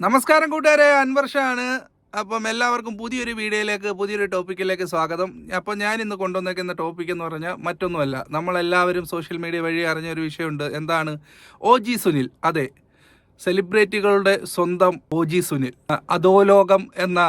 നമസ്കാരം കൂട്ടുകാരെ അൻവർഷാണ് അപ്പം എല്ലാവർക്കും പുതിയൊരു വീഡിയോയിലേക്ക് പുതിയൊരു ടോപ്പിക്കിലേക്ക് സ്വാഗതം. അപ്പം ഞാൻ ഇന്ന് കൊണ്ടുവന്നേക്കുന്ന ടോപ്പിക് എന്ന് പറഞ്ഞാൽ മറ്റൊന്നുമല്ല നമ്മളെല്ലാവരും സോഷ്യൽ മീഡിയ വഴി അറിഞ്ഞ ഒരു വിഷയമുണ്ട്. എന്താണ്? O G Sunil. അതെ സെലിബ്രിറ്റികളുടെ സ്വന്തം ഒ ജി സുനിൽ. അധോലോകം എന്ന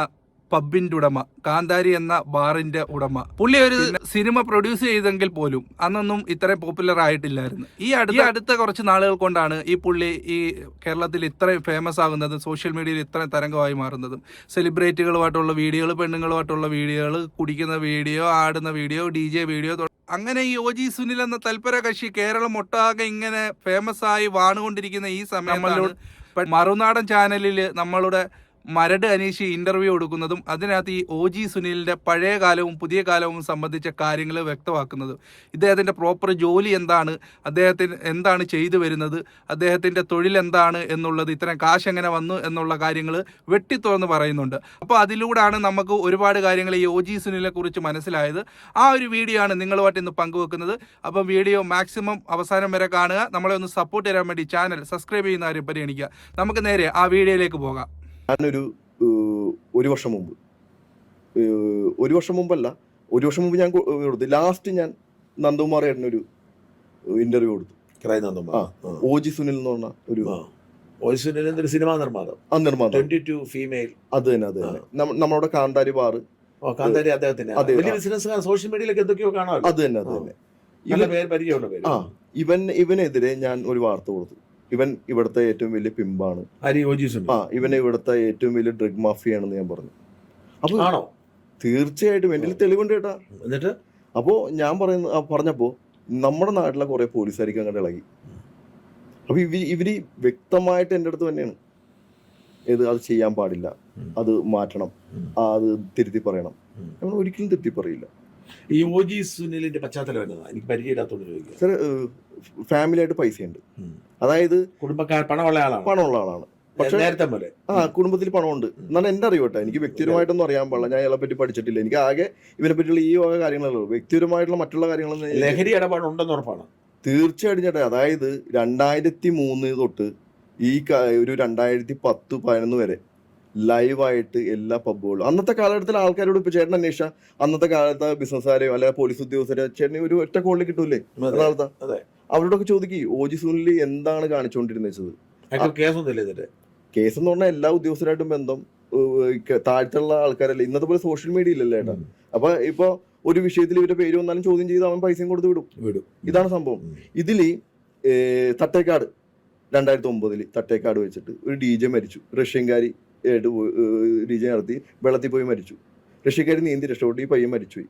പബ്ബിന്റെ ഉടമ കാന്താരി എന്ന ബാറിന്റെ ഉടമ. പുള്ളി ഒരു സിനിമ പ്രൊഡ്യൂസ് ചെയ്തെങ്കിൽ പോലും അന്നൊന്നും ഇത്രയും പോപ്പുലർ ആയിട്ടില്ലായിരുന്നു. ഈ അടുത്ത അടുത്ത കുറച്ച് നാളുകൾ കൊണ്ടാണ് ഈ പുള്ളി ഈ കേരളത്തിൽ ഇത്രയും ഫേമസ് ആകുന്നതും സോഷ്യൽ മീഡിയയിൽ ഇത്രയും തരംഗമായി മാറുന്നതും. സെലിബ്രിറ്റികളുമായിട്ടുള്ള വീഡിയോകൾ പെണ്ണുങ്ങളുമായിട്ടുള്ള വീഡിയോകൾ കുടിക്കുന്ന വീഡിയോ ആടുന്ന വീഡിയോ ഡി ജെ വീഡിയോ അങ്ങനെ ഈ ഒ ജി സുനിൽ എന്ന തൽപര കക്ഷി കേരളം ഒട്ടാകെ ഇങ്ങനെ ഫേമസ് ആയി വാണുകൊണ്ടിരിക്കുന്ന ഈ സമയം മറുനാടൻ ചാനലിൽ നമ്മളുടെ മരട് അനീഷ് ഇന്റർവ്യൂ കൊടുക്കുന്നതും അതിനകത്ത് ഈ ഒ ജി സുനിലിന്റെ പഴയ കാലവും പുതിയ കാലവും സംബന്ധിച്ച കാര്യങ്ങൾ വ്യക്തമാക്കുന്നതും. ഇദ്ദേഹത്തിന്റെ പ്രോപ്പർ ജോലി എന്താണ്? അദ്ദേഹത്തിന് എന്താണ് ചെയ്തു വരുന്നത്? അദ്ദേഹത്തിന്റെ തൊഴിൽ എന്താണ് എന്നുള്ളത് ഇത്തരം കാശ് എങ്ങനെ വന്നു എന്നുള്ള കാര്യങ്ങൾ വെട്ടിത്തുറന്ന് പറയുന്നുണ്ട്. അപ്പോൾ അതിലൂടെയാണ് നമുക്ക് ഒരുപാട് കാര്യങ്ങൾ ഈ ഒ ജി സുനിലിനെ കുറിച്ച് മനസ്സിലായത്. ആ ഒരു വീഡിയോ ആണ് നിങ്ങളുമായിട്ട് ഇന്ന് പങ്കുവെക്കുന്നത്. അപ്പം വീഡിയോ മാക്സിമം അവസാനം വരെ കാണുക. നമ്മളെ ഒന്ന് സപ്പോർട്ട് ചെയ്യാൻ വേണ്ടി ചാനൽ സബ്സ്ക്രൈബ് ചെയ്യുന്ന കാര്യം പരിഗണിക്കുക. നമുക്ക് നേരെ ആ വീഡിയോയിലേക്ക് പോകാം. ഞാനൊരു ഒരു വർഷം മുമ്പ് ഒരു വർഷം മുമ്പല്ല ഒരു വർഷം മുമ്പ് ഞാൻ കൊടുത്തു ലാസ്റ്റ് ഞാൻ നന്ദകുമാർ ഏട്ടനൊരു ഇന്റർവ്യൂ കൊടുത്തു. ക്രൈ നന്ദുമാർ ആ. ഒ ജി സുനിൽ എന്ന് പറഞ്ഞ ഒരു ഓയിസുനിൽ ഒരു സിനിമാ നിർമ്മാതാവ്. ആ നിർമ്മാതാവ്. ട്വന്റി ടു ഫീമെയിൽ അത് തന്നെ അത് തന്നെ. നമ്മ- നമ്മുടെ കാന്താരി ബാറ്. കാന്താരി വലിയ ആ. സോഷ്യൽ മീഡിയയിലൊക്കെ എന്തൊക്കെയോ കാണാം അത് തന്നെ അത് തന്നെ. ഇവൻ ഇവനെതിരെ ഞാൻ ഒരു വാർത്ത കൊടുത്തു. ഇവൻ ഇവിടുത്തെ ഏറ്റവും വലിയ പിമ്പാണ്. ആ ഇവൻ ഇവിടുത്തെ ഏറ്റവും വലിയ ഡ്രഗ് മാഫിയാണെന്ന് ഞാൻ പറഞ്ഞു. അപ്പൊ ആണോ? തീർച്ചയായിട്ടും എന്റെ കയ്യിൽ തെളിവുണ്ട് കേട്ടാ. എന്നിട്ട്? അപ്പോൾ ഞാൻ പറയുന്ന പറഞ്ഞപ്പോ നമ്മുടെ നാട്ടിലെ കുറെ പോലീസുകാർക്ക് അങ്ങോട്ട് ഇളകി. അപ്പൊ ഇവർ ഇവർ വ്യക്തമായിട്ട് എന്റെ അടുത്ത് തന്നെയാണ്. ഇത് അത് ചെയ്യാൻ പാടില്ല. അത് മാറ്റണം. അത് തിരുത്തി പറയണം. നമ്മൾ ഒരിക്കലും തിരുത്തി പറയില്ല ഈ ഓജി സുനിലിന്റെ പശ്ചാത്തലം എന്നതാ എനിക്ക് പരിചയമില്ലാത്തോണ്ട് ചോദിക്കാം. സാർ ഫാമിലി ആയിട്ട് പൈസയുണ്ട്. അതായത് കുടുംബക്കാർ പണമുള്ള ആളാണ്? പണമുള്ള ആളാണ്. പക്ഷെ നേരത്തെ പോലെ. ആ കുടുംബത്തിൽ പണമുണ്ട്. എന്നാണ് എന്റെ അറിവട്ടെ എനിക്ക് വ്യക്തിപരമായിട്ടൊന്നും അറിയാൻ പാടില്ല. ഞാൻ ഇയാളെ പറ്റി പഠിച്ചിട്ടില്ല. എനിക്ക് ആകെ ഇവരെ പറ്റിയുള്ള ഈ വക കാര്യങ്ങളല്ലോ വ്യക്തിപരമായിട്ടുള്ള മറ്റുള്ള കാര്യങ്ങളൊന്നും ലഹരി ഇടപാടുണ്ടെന്ന് ഉറപ്പാണ്. തീർച്ചയായിട്ടും ചേട്ടാ. അതായത് രണ്ടായിരത്തി മൂന്ന് തൊട്ട് ഈ ഒരു രണ്ടായിരത്തി പത്ത് പതിനൊന്ന് വരെ ലൈവായിട്ട് എല്ലാ പബ്ബുകളും. അന്നത്തെ കാലഘട്ടത്തിൽ ആൾക്കാരോട് ഇപ്പൊ ചേട്ടൻ അന്വേഷിച്ച അന്നത്തെ കാലത്ത് ബിസിനസ്സുകാരെയോ അല്ലെങ്കിൽ പോലീസ് ഉദ്യോഗസ്ഥരെയോ ചേട്ടനെ ഒരു ഒറ്റ കോളിൽ കിട്ടൂലേ. എറണാകുളത്ത്. അവരോടൊക്കെ ചോദിക്കും ഓജി സുനിൽ എന്താണ് കാണിച്ചുകൊണ്ടിരുന്നത് കേസ് എന്ന് പറഞ്ഞാൽ എല്ലാ ഉദ്യോഗസ്ഥരായിട്ടും ബന്ധം താഴ്ത്തുള്ള ആൾക്കാരല്ല? ഇന്നത്തെ പോലെ സോഷ്യൽ മീഡിയ ഇല്ലല്ലേ ഏട്ടാ. അപ്പൊ ഇപ്പൊ ഒരു വിഷയത്തിൽ ഇവരുടെ പേര് വന്നാലും ചോദ്യം ചെയ്ത് അവൻ പൈസയും കൊടുത്ത് വിടും. വിടും. ഇതാണ് സംഭവം. ഇതിൽ ഇതിൽ തട്ടേക്കാട് രണ്ടായിരത്തി ഒമ്പതിൽ തട്ടേക്കാട് വെച്ചിട്ട് ഒരു ഡി ജെ മരിച്ചു. റഷ്യൻകാരി ആയിട്ട് രീതി നടത്തി വെള്ളത്തിൽ പോയി മരിച്ചു. രക്ഷക്കാർ നീന്തി രക്ഷപ്പെട്ടു. ഈ പയ്യൻ മരിച്ചുപോയി.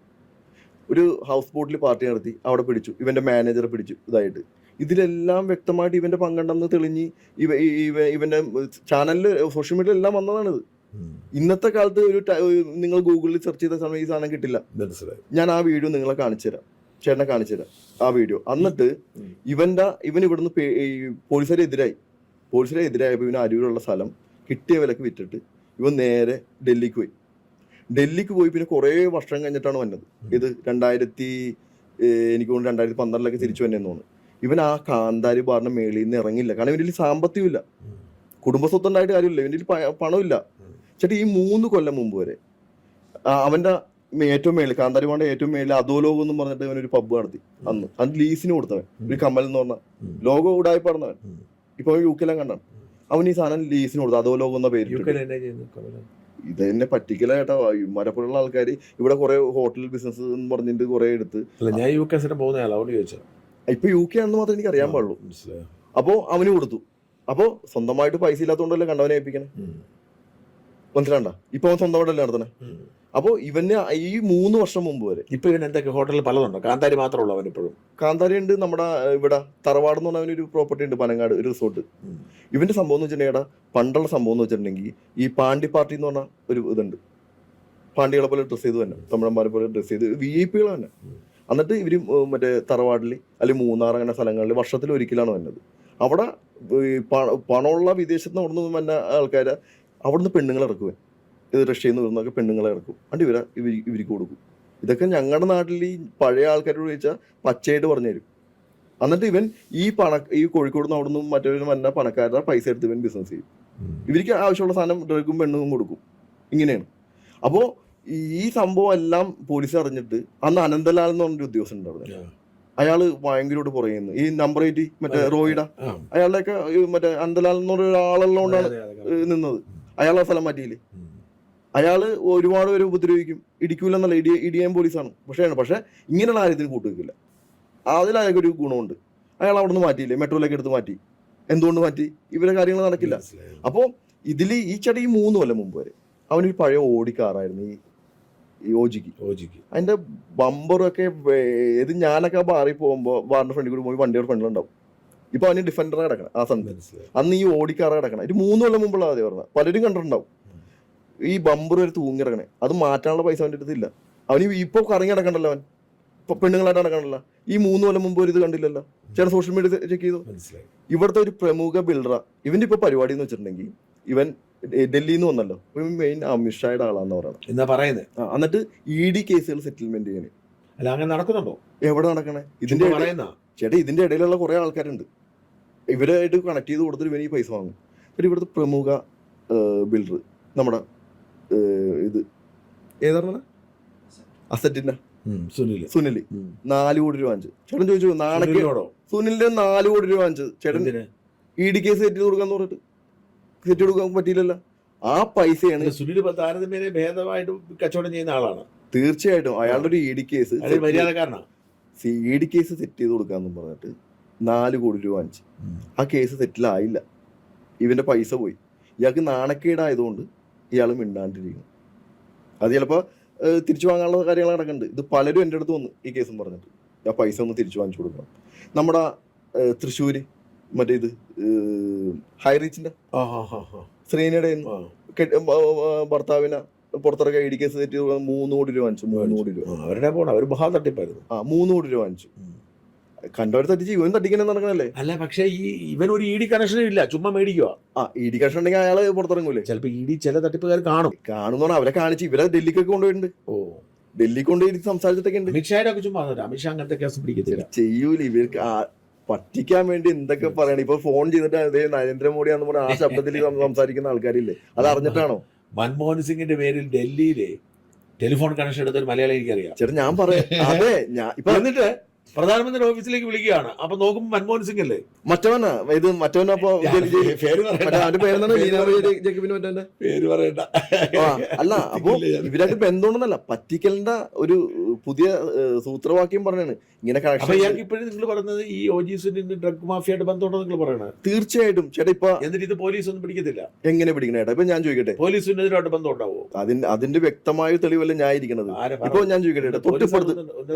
ഒരു ഹൗസ് ബോട്ടിൽ പാർട്ടി നടത്തി. അവിടെ പിടിച്ചു. ഇവന്റെ മാനേജറെ പിടിച്ചു ഇതായിട്ട്. ഇതിലെല്ലാം വ്യക്തമായിട്ട് ഇവന്റെ പങ്കുണ്ടെന്ന് തെളിഞ്ഞ് ഇവ ഇവ- ഇവന്റെ ചാനലിൽ സോഷ്യൽ മീഡിയ എല്ലാം വന്നതാണിത്. ഇന്നത്തെ കാലത്ത് ഒരു നിങ്ങൾ ഗൂഗിളിൽ സെർച്ച് ചെയ്ത സമയം ഈ സാധനം കിട്ടില്ല. ഞാൻ ആ വീഡിയോ നിങ്ങളെ കാണിച്ചു തരാം. ചേട്ടനെ കാണിച്ചു തരാം. ആ വീഡിയോ എന്നിട്ട് ഇവന്റെ ഇവന്റെ ഇവൻ ഇവിടുന്ന് പോലീസുകാരെതിരായി ഈ പോലീസുകാരെ എതിരായി പോലീസുകാരെ എതിരായപ്പോൾ ഇവന് അരൂരുള്ള സ്ഥലം. കിട്ടിയ വിലക്ക് വിറ്റിട്ട് ഇവൻ നേരെ ഡൽഹിക്ക് പോയി. ഡൽഹിക്ക് പോയി പിന്നെ കുറേ വർഷം കഴിഞ്ഞിട്ടാണ് വന്നത്. ഇത് രണ്ടായിരത്തി എനിക്ക് തോന്നുന്നു രണ്ടായിരത്തി പന്ത്രണ്ടിലൊക്കെ തിരിച്ചു വന്നതെന്ന് തോന്നുന്നു. ഇവൻ ആ കാന്താരി ബാറിന്റെ മേളിൽ നിന്ന് ഇറങ്ങില്ല കാരണം ഇവന്റെ കയ്യിൽ സാമ്പത്തികം ഇല്ല ഉം. കുടുംബ സ്വത്തുണ്ടായിട്ട് കാര്യമില്ല. ഇവന്റെ പണമില്ല. ചേട്ടാ ഈ മൂന്ന് കൊല്ലം മുമ്പ് വരെ അവന്റെ അവന്റെ ഏറ്റവും മേളിൽ കാന്താരി ബാറിന്റെ ഏറ്റവും മേളിൽ അധോലോകം എന്ന് പറഞ്ഞിട്ട് ഇവൻ ഒരു പബ്ബ് നടത്തി അന്ന്. അത് ലീസിന് കൊടുത്തവൻ. ഒരു കമ്മൽ എന്ന് പറഞ്ഞ ലോകം ഉടായി പറഞ്ഞവൻ. ഇപ്പൊ യു കെല്ലാം കണ്ടാണ് അവൻ ഈ സാധനം ലീസിന് കൊടുത്തു. എന്ന പേര് ഇട്ടിട്ട്. കെയിൽ എന്നാ ചെയ്യുന്നു. ഇത് തന്നെ പറ്റിക്കലായിട്ടാ മരപ്പുറമുള്ള ആൾക്കാർ ഇവിടെ കുറെ ഹോട്ടൽ ബിസിനസ് എന്ന് പറഞ്ഞിട്ട് കുറെ എടുത്ത്. ഞാൻ യു കെ പോകുന്ന ചോദിച്ചോ ഇപ്പൊ യു കെ ആണെന്ന് മാത്രമേ എനിക്ക് അറിയാൻ പാടുള്ളൂ. അപ്പോ അവന് കൊടുത്തു. അപ്പോ സ്വന്തമായിട്ട് പൈസ ഇല്ലാത്തതുകൊണ്ടല്ലേ കണ്ടവനെ ഏൽപ്പിക്കണേ. മനസ്സിലാണ്ട ഇപ്പൊ അവൻ സ്വന്തമായിട്ടല്ലേ നടത്തണേ ഉം. അപ്പോ ഇവന് ഈ മൂന്ന് വർഷം മുമ്പ് വരെ. ഇപ്പൊ ഇവൻ എന്തൊക്കെ? ഹോട്ടലിൽ പലതുണ്ടോ. കാന്താരി മാത്രമുള്ള അവൻ ഇപ്പോഴും. കാന്താരി ഉണ്ട് നമ്മുടെ ഇവിടെ തറവാട് എന്ന് പറഞ്ഞ ഒരു പ്രോപ്പർട്ടി ഉണ്ട് പനങ്ങാട് ഒരു റിസോർട്ട്. ഇവന്റെ സംഭവം എന്ന് വെച്ചിട്ടുണ്ടെങ്കിൽ പണ്ടുള്ള സംഭവം എന്ന് വെച്ചിട്ടുണ്ടെങ്കിൽ ഈ പാണ്ടി പാർട്ടി എന്ന് പറഞ്ഞ ഒരു ഇതുണ്ട്. പാണ്ടികളെ പോലെ ഡ്രസ് ചെയ്ത് തന്നെ. തമിഴന്മാരെ പോലെ ഡ്രസ് ചെയ്ത്. വി ഐ പികൾ തന്നെ. എന്നിട്ട് ഇവർ മറ്റേ തറവാടിൽ അല്ലെങ്കിൽ മൂന്നാർ അങ്ങനെ സ്ഥലങ്ങളിൽ വർഷത്തിൽ ഒരിക്കലാണ് വന്നത്. അവിടെ പണമുള്ള വിദേശത്ത് നിന്ന് അവിടെ നിന്ന് വന്ന ആൾക്കാരെ അവിടുന്ന് പെണ്ണുങ്ങളെ ഇറക്കുവേ. ഇത് റഷ്യയിൽ നിന്ന് വരുന്നൊക്കെ പെണ്ണുങ്ങളെ ഇറക്കും. അണ്ട് ഇവരെ ഇവർ ഇവർക്ക് കൊടുക്കും. ഇതൊക്കെ ഞങ്ങളുടെ നാട്ടിൽ ഈ പഴയ ആൾക്കാരോട് ചോദിച്ചാൽ പച്ചയായിട്ട് പറഞ്ഞു തരും എന്നിട്ട് ഇവൻ ഈ പണ ഈ കോഴിക്കോട് നിന്ന് അവിടെ നിന്നും മറ്റൊരു വന്ന പണക്കാരുടെ പൈസ എടുത്ത് ഇവൻ ബിസിനസ് ചെയ്യും. ഇവർക്ക് ആവശ്യമുള്ള സാധനം ഡ്രഗും പെണ്ണും കൊടുക്കും. ഇങ്ങനെയാണ്. അപ്പോൾ ഈ സംഭവം എല്ലാം പോലീസ് അറിഞ്ഞിട്ട് അന്ന് അനന്തലാൽ എന്ന് പറഞ്ഞൊരു ഉദ്യോഗസ്ഥൻ ഉണ്ടായിരുന്നു. അയാൾ ഭയങ്കരമായിട്ട് പറയുന്നു ഈ നമ്പർ എയ്റ്റി മറ്റേ റോയിഡ അയാളുടെയൊക്കെ മറ്റേ അനന്തലാൽ എന്ന് പറഞ്ഞ ഒരാളുള്ളതുകൊണ്ടാണ് ഏഹ് അയാളെ സ്ഥലം മാറ്റിയില്ലേ? അയാൾ ഒരുപാട് പേര് ഉപദ്രവിക്കും. ഇടിക്കൂലെന്നല്ല ഇടി ഇടിയാൻ പോലീസാണ്. പക്ഷേ പക്ഷെ ഇങ്ങനെയുള്ള കാര്യത്തിന് കൂട്ടുവെക്കില്ല അതിൽ അയാൾക്ക് ഒരു ഗുണമുണ്ട്. അയാൾ അവിടെ നിന്ന് മാറ്റിയില്ലേ? മെട്രോയിലേക്ക് എടുത്ത് മാറ്റി. എന്തുകൊണ്ട് മാറ്റി? ഇവരെ കാര്യങ്ങൾ നടക്കില്ല. അപ്പോൾ ഇതിൽ ഈ ചേട്ടൻ ഈ മൂന്ന് കൊല്ലം മുമ്പ് വരെ അവനൊരു പഴയ ഓടിക്കാറായിരുന്നു ഈ ഈ ഓജിക്ക്. അതിന്റെ ബമ്പറൊക്കെ ഏത് ഞാനൊക്കെ ബാറിൽ പോകുമ്പോൾ ബാറിന്റെ ഫ്രണ്ടിൽ കൂടി പോയി വണ്ടിയുടെ ഫ്രണ്ടിലുണ്ടാവും. ഇപ്പൊ അവന് ഡിഫൻഡറെ കിടക്കണം ആ സമയത്ത്. അന്ന് ഈ ഓടിക്കാറ കിടക്കണം. ഇത് മൂന്ന് കൊല്ലം മുമ്പുള്ള ആദ്യം പറഞ്ഞത്. പലരും കണ്ടിട്ടുണ്ടാവും. ഈ ബമ്പർ വരെ തൂങ്ങി കിടക്കണേ. അത് മാറ്റാനുള്ള പൈസ അവന്റെ അടുത്തില്ല അവന് ഇപ്പൊ കറങ്ങി കിടക്കണ്ടല്ലോ അവൻ. ഇപ്പൊ പെണ്ണുങ്ങളായിട്ട് നടക്കണല്ലോ ഈ മൂന്ന് കൊല്ലം മുമ്പ് ഒരു ഇത് കണ്ടില്ലല്ലോ. ചേട്ടൻ സോഷ്യൽ മീഡിയ ചെക്ക് ചെയ്തു. ഇവിടുത്തെ ഒരു പ്രമുഖ ബിൽഡറ ഇവന്റെ ഇപ്പൊ പരിപാടി എന്ന് വെച്ചിട്ടുണ്ടെങ്കിൽ ഇവൻ ഡൽഹിയിൽ നിന്ന് വന്നല്ലോ. മെയിൻ അമിത്ഷായുടെ ആളാന്ന് പറയണം എന്നാ പറയുന്നത് എന്നിട്ട് ഇ ഡി കേസുകൾ സെറ്റിൽമെന്റ് ചെയ്യണേ. അല്ല അങ്ങനെ നടക്കുന്നുണ്ടോ? എവിടെ നടക്കണേ? ഇതിന്റെ ചേട്ടാ ഇതിന്റെ ഇടയിലുള്ള കുറെ ആൾക്കാരുണ്ട്. ഇവരായിട്ട് കണക്ട് ചെയ്ത് കൊടുത്തിട്ട് ഇവന് ഈ പൈസ വാങ്ങും. പിന്നെ ഇവിടുത്തെ പ്രമുഖ ബിൽഡർ നമ്മുടെ ഇത് ഏതാണ് അസറ്റിന്റെ. സുനിൽ സുനിൽ നാല് കോടി രൂപ വാങ്ങിച്ചു. ചേട്ടൻ ചോദിച്ചു നാണക്ക് സുനിലിനോടോ? സുനിലിന്റെ നാല് കോടി രൂപ വാങ്ങിച്ചത് ചേട്ടൻ എന്തിന്? ഇ ഡി കേസ് സെറ്റ് ചെയ്ത് കൊടുക്കാന്ന് പറഞ്ഞിട്ട്. സെറ്റ് കൊടുക്കാൻ പറ്റിയില്ലല്ലോ. ആ പൈസയാണ് സുനിൽ താരതമ്യേന ഭേദമായിട്ട് കച്ചവടം ചെയ്യുന്ന ആളാണ്. തീർച്ചയായിട്ടും. അയാളുടെ ഒരു ഇ ഡി കേസ് അതൊരു ഇ ഡി കേസ് സെറ്റ് ചെയ്ത് കൊടുക്കാന്ന് പറഞ്ഞിട്ട് നാല് കോടി രൂപ വാങ്ങിച്ചു. ആ കേസ് സെറ്റിലായില്ല. ഇവന്റെ പൈസ പോയി. ഇയാൾക്ക് നാണക്കേടായതുകൊണ്ട് ഇയാൾ മിണ്ടാണ്ടിരിക്കുന്നു. അത് ചിലപ്പോൾ തിരിച്ചു വാങ്ങാനുള്ള കാര്യങ്ങൾ നടക്കുന്നുണ്ട് ഇത് പലരും എന്റെ അടുത്ത് വന്ന് ഈ കേസും പറഞ്ഞിട്ട്. ആ പൈസ ഒന്ന് തിരിച്ചു വാങ്ങിച്ചു കൊടുക്കണം. നമ്മുടെ തൃശ്ശൂർ തൃശ്ശൂര് മറ്റേ ഇത് ആ. ശ്രീനയുടെ ഭർത്താവിനെ പുറത്തിറക്കുക ഇ ഡി കേസ് സെറ്റ് മൂന്ന് കോടി രൂപ വാങ്ങിച്ചു മൂന്ന് കോടി രൂപ. അവരുടെ പോണം അവർ മഹാ തട്ടിപ്പായിരുന്നു. ആ മൂന്ന് കോടി രൂപ വാങ്ങിച്ചു. കണ്ടവർ തട്ടിച്ച് ഇവൻ തട്ടിക്കണേ നടക്കണല്ലേ? അല്ല പക്ഷേ ഈ ഇവൻ ഒരു ഇ ഡി കണക്ഷനും ഇല്ല ചുമ്മാ മേടിക്കുക ആ ഇ ഡി കണക്ഷൻ ഉണ്ടെങ്കിൽ അയാൾ പുറത്തിറങ്ങൂലേ? ചിലപ്പോൾ ഇ ഡി ചില തട്ടിപ്പുകാർ കാണും. കാണുന്ന അവരെ കാണിച്ച് ഇവരെ ഡൽഹിക്കൊക്കെ കൊണ്ടുപോയിട്ടുണ്ട്. ഓ. ഡൽഹി കൊണ്ടുപോയി സംസാരിച്ചിട്ടൊക്കെ ഉണ്ട്. അമിത്ഷായുടെ ഒക്കെ ചുമ്മാ അമിത്ഷാ അങ്ങനത്തെ കേസ് പിടിക്കത്തില്ല. ചെയ്യൂല ഇവർക്ക് ആ പറ്റിക്കാൻ വേണ്ടി എന്തൊക്കെ പറയണം. ഇപ്പൊ ഫോൺ ചെയ്തിട്ട് അതേ നരേന്ദ്രമോദിയാന്ന് പറഞ്ഞ ആ ശബ്ദത്തിൽ സംസാരിക്കുന്ന ആൾക്കാരില്ലേ? അത് അറിഞ്ഞിട്ടാണോ മൻമോഹൻ സിംഗിന്റെ പേരിൽ ഡൽഹിയിലെ ടെലിഫോൺ കണക്ഷൻ എടുത്ത ഒരു മലയാളി എനിക്കറിയാം. ചേട്ടാ ഞാൻ പറയാം. അതെ ഞാൻ ഇപ്പൊ എന്നിട്ട് പ്രധാനമന്ത്രി ഓഫീസിലേക്ക് വിളിക്കുകയാണ്. അപ്പൊ നോക്കുമ്പോ മൻമോഹൻ സിംഗ് അല്ലേ മറ്റവനാ? ഇത് മറ്റവനാ അപ്പൊ പേര് പറയണ്ട. അല്ല അപ്പൊ ഇവരായിട്ട് ബന്ധമുണ്ടെന്നല്ല പറ്റിക്കലിന്റെ ഒരു പുതിയ സൂത്രവാക്യം പറഞ്ഞാണ്. ഇങ്ങനെ ഇപ്പോഴും നിങ്ങൾ പറയുന്നത് ഈ സുനിന് ഡ്രഗ് മാഫിയായിട്ട് ബന്ധമുണ്ടോ നിങ്ങൾ പറയണത് തീർച്ചയായിട്ടും. ചേട്ടാ ഇപ്പൊ എന്നിട്ട് ഇത് പോലീസ് ഒന്നും പിടിക്കത്തില്ല. എങ്ങനെ പിടിക്കണേ ഇപ്പൊ ഞാൻ ചോദിക്കട്ടെ. പോലീസിനെതിരായിട്ട് ബന്ധം ഉണ്ടാവോ? അതിന്റെ അതിന്റെ വ്യക്തമായ തെളിവല്ല ഞാൻ ഇരിക്കണത് ഇപ്പൊ ഞാൻ ചോദിക്കട്ടെ തൊട്ടിപ്പുറത്ത്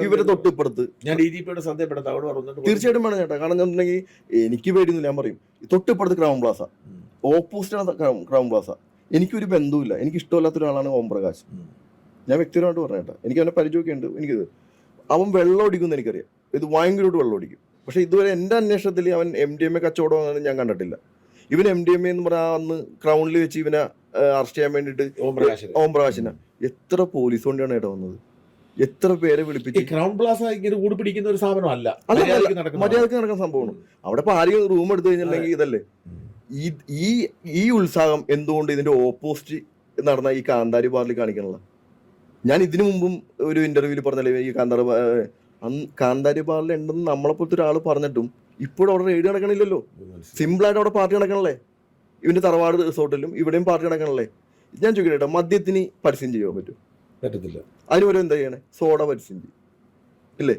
ഇവരെ തൊട്ടിപ്പുറത്ത് ഞാൻ ഡി ജി പിയുടെ സന്ദേഹപ്പെടുത്ത അവിടെ പറഞ്ഞിട്ട് തീർച്ചയായിട്ടും വേണം ചേട്ടാ. കാരണം എന്നുണ്ടെങ്കിൽ എനിക്ക് പേടിയൊന്നും ഞാൻ പറയും തൊട്ടിപ്പുറത്ത് ക്രൗൺ പ്ലാസ. ഓപ്പോസിറ്റാണ് ക്രൗൺ പ്ലാസ. എനിക്കൊരു ബന്ധവുമില്ല. എനിക്ക് ഇഷ്ടമില്ലാത്ത ഒരാളാണ് ഓം പ്രകാശ്. ഞാൻ വ്യക്തിപരമായിട്ട് പറഞ്ഞേട്ടാ എനിക്ക് അവനെ പരിചയമൊക്കെ ഉണ്ട് എനിക്കിത് അവൻ വെള്ളം ഒടിക്കുമെന്ന് എനിക്കറിയാം. ഇത് ഭയങ്കരമായിട്ട് വെള്ളം ഒടിക്കും പക്ഷെ ഇതുവരെ എന്റെ അന്വേഷണത്തിൽ അവൻ എം ഡി എം എ കച്ചവടം ഞാൻ കണ്ടിട്ടില്ല. ഇവൻ എം ഡി എം എ എന്ന് പറഞ്ഞാൽ അന്ന് ക്രൗണിൽ വെച്ച് ഇവനെ അറസ്റ്റ് ചെയ്യാൻ വേണ്ടിയിട്ട് ഓം പ്രകാശിനെ. എത്ര പോലീസ് കൊണ്ടാണ് ഏട്ടാ വന്നത്? എത്ര പേരെ വിളിപ്പിച്ചു? ക്രൗൺ പ്ലാസ ഇങ്ങനെ കൂടി പിടിക്കുന്ന ഒരു സ്ഥാപനമല്ല മര്യാദയ്ക്ക് നടക്കുന്ന സംഭവമാണ്. അവിടെ ഇപ്പൊ ആരെയും റൂം എടുത്തു കഴിഞ്ഞിട്ടുണ്ടെങ്കിൽ ഇതല്ലേ? ഈ ഈ ഈ ഉത്സാഹം എന്തുകൊണ്ട് ഇതിന്റെ ഓപ്പോസിറ്റ് നടന്ന ഈ കാന്താരി ബാറിൽ കാണിക്കണല്ല ഞാൻ ഇതിനു മുമ്പും ഒരു ഇന്റർവ്യൂവിൽ പറഞ്ഞല്ലേ ഈ കാന്താരി കാന്താരി ബാറിൽ ഉണ്ടെന്ന് നമ്മളെ പോലത്തെ ഒരാൾ പറഞ്ഞിട്ടും ഇപ്പോഴും അവിടെ റെയ്ഡ് നടക്കണില്ലല്ലോ. സിമ്പിൾ ആയിട്ട് അവിടെ പാർട്ടി നടക്കണല്ലേ? ഇവന്റെ തറവാട് റിസോർട്ടിലും ഇവിടെയും പാർട്ടി നടക്കണല്ലേ? ഞാൻ ചോദിക്കട്ടെ മദ്യത്തിന് പരസ്യം ചെയ്യാൻ പറ്റും പറ്റത്തില്ല. അതിന് പകരം എന്താ ചെയ്യണേ? സോഡ പരസ്യം ചെയ്യും. ഇല്ലേ?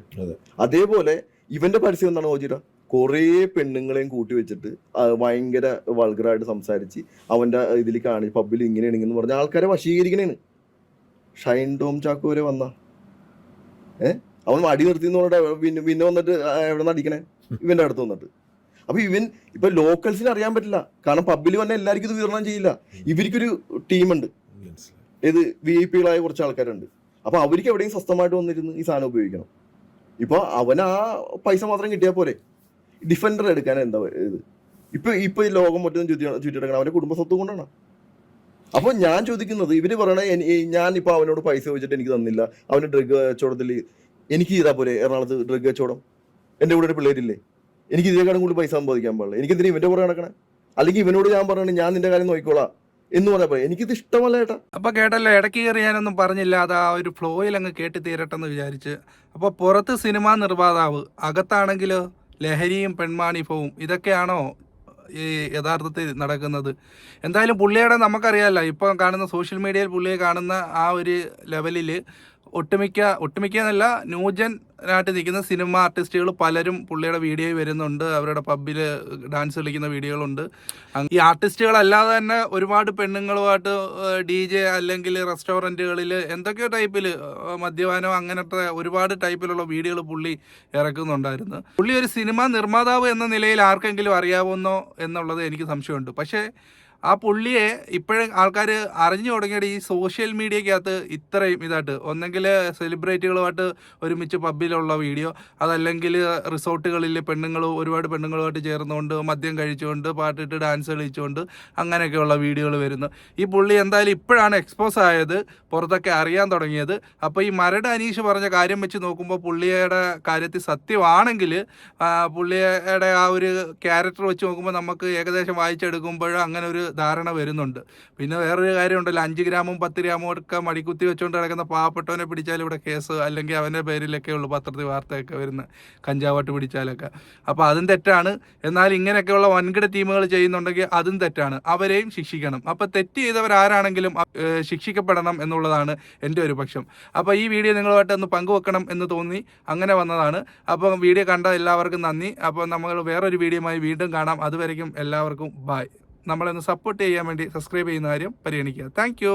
അതേപോലെ ഇവന്റെ പരസ്യം എന്താണ് ഓജിറ? കുറേ പെണ്ണുങ്ങളെയും കൂട്ടി വെച്ചിട്ട് ഭയങ്കര വൾഗറായിട്ട് സംസാരിച്ച് അവന്റെ ഇതിൽ കാണി പബ്ബിൽ ഇങ്ങനെയാണ് ഇങ്ങനെ പറഞ്ഞ ആൾക്കാരെ വശീകരിക്കണേണ്. ഷൈൻ ടോം ചാക്കോ വരെ വന്ന. ഏ? അവൻ അടി നിർത്തി എന്ന് പറഞ്ഞിട്ട് പിന്നെ പിന്നെ വന്നിട്ട് എവിടെ നിന്ന് അടിക്കണേ? ഇവന്റെ അടുത്ത് വന്നിട്ട്. അപ്പൊ ഇവൻ ഇപ്പൊ ലോക്കൽസിന് അറിയാൻ പറ്റില്ല. കാരണം പബ്ബിൽ വന്ന എല്ലാവർക്കും ഇത് വിതരണം ചെയ്യില്ല. ഇവർക്കൊരു ടീമുണ്ട് ഇത് വി ഐ പികളായ കുറച്ച് ആൾക്കാരുണ്ട്. അപ്പൊ അവർക്ക് എവിടെയും സ്വസ്ഥമായിട്ട് വന്നിരുന്ന് ഈ സാധനം ഉപയോഗിക്കണം. ഇപ്പൊ അവൻ ആ പൈസ മാത്രം കിട്ടിയാൽ പോരെ. ഡിഫൻഡർ എടുക്കാൻ എന്താ ഇത്? ഇപ്പൊ ഇപ്പൊ ഈ ലോകം മറ്റൊന്നും ചുറ്റി ചുറ്റിയെടുക്കണം അവന്റെ കുടുംബ സ്വത്ത് കൊണ്ടാണ്. അപ്പൊ ഞാൻ ചോദിക്കുന്നത് ഇവർ പറയണ ഞാൻ ഇപ്പൊ അവനോട് പൈസ ചോദിച്ചിട്ട് എനിക്ക് തന്നില്ല. അവന് ഡ്രഗ് കച്ചവടത്തിൽ എനിക്ക് ചെയ്താൽ പോരെ എറണാകുളത്ത് ഡ്രഗ് കച്ചവടം. എന്റെ കൂടെ ഒരു പിള്ളേരില്ലേ? എനിക്ക് ഇതിനേക്കാളും കൂടുതൽ പൈസ സമ്പാദിക്കാൻ പാടില്ല. എനിക്ക് ഇതിന് ഇവന്റെ പുറകെ നടക്കണേ? അല്ലെങ്കിൽ ഇവനോട് ഞാൻ പറയണേ ഞാൻ നിന്റെ കാര്യം നോക്കിക്കോളാം. എന്ന് പറയാൻ എനിക്കിത് ഇഷ്ടമല്ല ഏട്ടാ. അപ്പൊ കേട്ടല്ലോ ഇടയ്ക്ക് കയറി ഞാനൊന്നും പറഞ്ഞില്ല അത് ആ ഒരു ഫ്ലോയിൽ അങ്ങ് കേട്ടി തീരട്ടെ എന്ന് വിചാരിച്ച്. അപ്പൊ പുറത്ത് സിനിമാ നിർമ്മാതാവ് അകത്താണെങ്കിലോ ലഹരിയും പെൺമാണിഫവും ഇതൊക്കെയാണോ ഈ യഥാർത്ഥത്തിൽ നടക്കുന്നത്? എന്തായാലും പുള്ളിയുടെ നമുക്കറിയാമല്ലോ ഇപ്പം കാണുന്ന സോഷ്യൽ മീഡിയയിൽ പുള്ളിയെ കാണുന്ന ആ ഒരു ലെവലിൽ ഒട്ടുമിക്ക ഒട്ടുമിക്ക എന്നല്ല ന്യൂജൻ ആയിട്ട് നിൽക്കുന്ന സിനിമ ആർട്ടിസ്റ്റുകൾ പലരും പുള്ളിയുടെ വീഡിയോയിൽ വരുന്നുണ്ട്. അവരുടെ പബ്ബിൽ ഡാൻസ് കളിക്കുന്ന വീഡിയോകളുണ്ട്. ഈ ആർട്ടിസ്റ്റുകളല്ലാതെ തന്നെ ഒരുപാട് പെണ്ണുങ്ങളുമായിട്ട് ഡി ജെ അല്ലെങ്കിൽ റെസ്റ്റോറന്റുകളിൽ എന്തൊക്കെയോ ടൈപ്പിൽ മദ്യപാനം അങ്ങനത്തെ ഒരുപാട് ടൈപ്പിലുള്ള വീഡിയോകൾ പുള്ളി ഇറക്കുന്നുണ്ടായിരുന്നു. പുള്ളി ഒരു സിനിമ നിർമ്മാതാവ് എന്ന നിലയിൽ ആർക്കെങ്കിലും അറിയാവുന്നോ എന്നുള്ളത് എനിക്ക് സംശയമുണ്ട്. പക്ഷേ ആ പുള്ളിയെ ഇപ്പോഴും ആൾക്കാർ അറിഞ്ഞു തുടങ്ങിയത് ഈ സോഷ്യൽ മീഡിയക്കകത്ത് ഇത്രയും ഇതായിട്ട്. ഒന്നെങ്കിൽ സെലിബ്രിറ്റികളുമായിട്ട് ഒരുമിച്ച് പബ്ബിലുള്ള വീഡിയോ അതല്ലെങ്കിൽ റിസോർട്ടുകളിൽ പെണ്ണുങ്ങൾ ഒരുപാട് പെണ്ണുങ്ങളുമായിട്ട് ചേർന്നുകൊണ്ട് മദ്യം കഴിച്ചുകൊണ്ട് പാട്ടിട്ട് ഡാൻസ് കളിച്ചുകൊണ്ട് അങ്ങനെയൊക്കെയുള്ള വീഡിയോകൾ വരുന്നു. ഈ പുള്ളി എന്തായാലും ഇപ്പോഴാണ് എക്സ്പോസ് ആയത് പുറത്തൊക്കെ അറിയാൻ തുടങ്ങിയത്. അപ്പോൾ ഈ മരട് അനീഷ് പറഞ്ഞ കാര്യം വെച്ച് നോക്കുമ്പോൾ പുള്ളിയുടെ കാര്യത്തിൽ സത്യമാണെങ്കിൽ പുള്ളിയുടെ ആ ഒരു ക്യാരക്ടർ വെച്ച് നോക്കുമ്പോൾ നമുക്ക് ഏകദേശം വായിച്ചെടുക്കുമ്പോൾ അങ്ങനെ ഒരു ധാരണ വരുന്നുണ്ട്. പിന്നെ വേറൊരു കാര്യമുണ്ടല്ലോ അഞ്ച് ഗ്രാമും പത്ത് ഗ്രാമും ഒക്കെ മടിക്കുത്തി വെച്ചുകൊണ്ട് കിടക്കുന്ന പാവപ്പെട്ടവനെ പിടിച്ചാൽ ഇവിടെ കേസ് അല്ലെങ്കിൽ അവന്റെ പേരിലൊക്കെ ഉള്ളൂ പത്രത്തിൽ വാർത്തയൊക്കെ വരുന്ന കഞ്ചാവട്ട് പിടിച്ചാലൊക്കെ. അപ്പോൾ അതും തെറ്റാണ്. എന്നാൽ ഇങ്ങനെയൊക്കെയുള്ള വൻകിട ടീമുകൾ ചെയ്യുന്നുണ്ടെങ്കിൽ അതും തെറ്റാണ്. അവരെയും ശിക്ഷിക്കണം. അപ്പോൾ തെറ്റ് ചെയ്തവരാരാണെങ്കിലും ശിക്ഷിക്കപ്പെടണം എന്നുള്ളതാണ് എന്റെ ഒരു പക്ഷം. അപ്പോൾ ഈ വീഡിയോ നിങ്ങളുമായിട്ട് ഒന്ന് പങ്കുവെക്കണം എന്ന് തോന്നി. അങ്ങനെ വന്നതാണ്. അപ്പോൾ വീഡിയോ കണ്ട എല്ലാവർക്കും നന്ദി. അപ്പോൾ നമ്മൾ വേറൊരു വീഡിയോയുമായി വീണ്ടും കാണാം. അതുവരെയും എല്ലാവർക്കും ബായ്. നമ്മളെ ഒന്ന് സപ്പോർട്ട് ചെയ്യാൻ വേണ്ടി സബ്സ്ക്രൈബ് ചെയ്യുന്ന കാര്യം പരിഗണിക്കുക. താങ്ക്